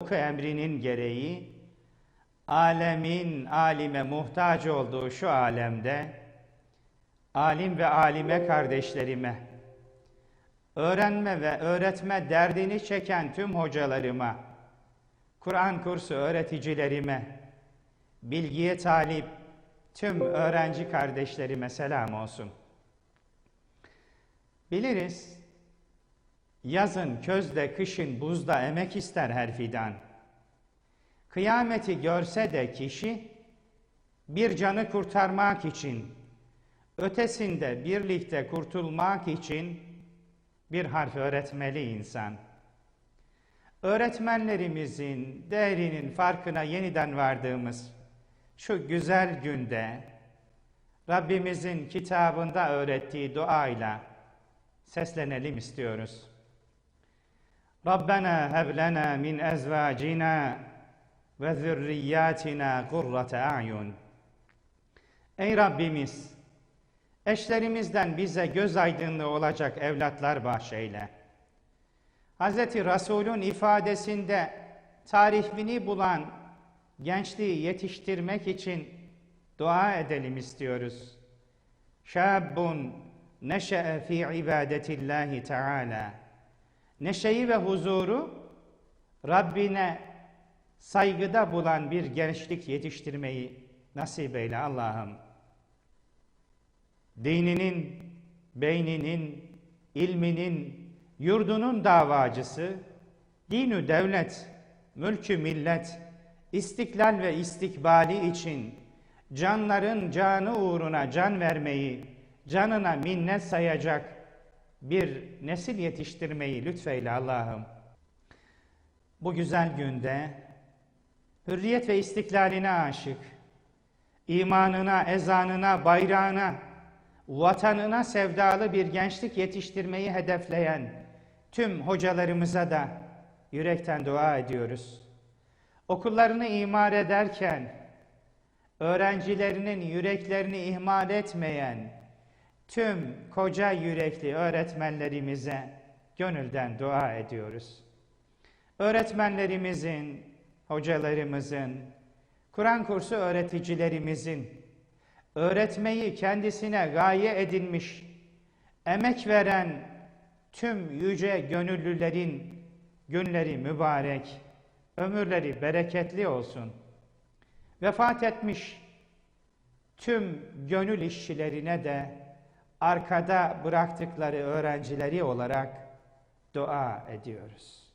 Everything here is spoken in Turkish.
Oku emrinin gereği alemin alime muhtaç olduğu şu alemde alim ve alime kardeşlerime öğrenme ve öğretme derdini çeken tüm hocalarıma Kur'an kursu öğreticilerime bilgiye talip tüm öğrenci kardeşlerime selam olsun. Biliriz, yazın közde, kışın buzda emek ister her fidan. Kıyameti görse de kişi, bir canı kurtarmak için, ötesinde birlikte kurtulmak için bir harf öğretmeli insan. Öğretmenlerimizin değerinin farkına yeniden vardığımız şu güzel günde Rabbimizin kitabında öğrettiği duayla seslenelim istiyoruz. Rabbena heb lena min ezvacina ve kurrate a'yun. Ey Rabbimiz, eşlerimizden bize göz aydınlığı olacak evlatlar bahşeyle. Hz. Resul'ün ifadesinde tarifini bulan gençliği yetiştirmek için dua edelim istiyoruz. Şabun neşe'e fi ibadetillahi teala. Neşeyi ve huzuru Rabbine saygıda bulan bir gençlik yetiştirmeyi nasip eyle Allah'ım. Dininin, beyninin, ilminin, yurdunun davacısı, dinü devlet, mülkü millet, istiklal ve istikbali için canların canı uğruna can vermeyi, canına minnet sayacak bir nesil yetiştirmeyi lütfeyle Allah'ım. Bu güzel günde hürriyet ve istiklaline aşık, imanına, ezanına, bayrağına, vatanına sevdalı bir gençlik yetiştirmeyi hedefleyen tüm hocalarımıza da yürekten dua ediyoruz. Okullarını imar ederken öğrencilerinin yüreklerini ihmal etmeyen tüm koca yürekli öğretmenlerimize gönülden dua ediyoruz. Öğretmenlerimizin, hocalarımızın, Kur'an kursu öğreticilerimizin öğretmeyi kendisine gaye edinmiş, emek veren tüm yüce gönüllülerin günleri mübarek, ömürleri bereketli olsun. Vefat etmiş tüm gönül işçilerine de arkada bıraktıkları öğrencileri olarak dua ediyoruz.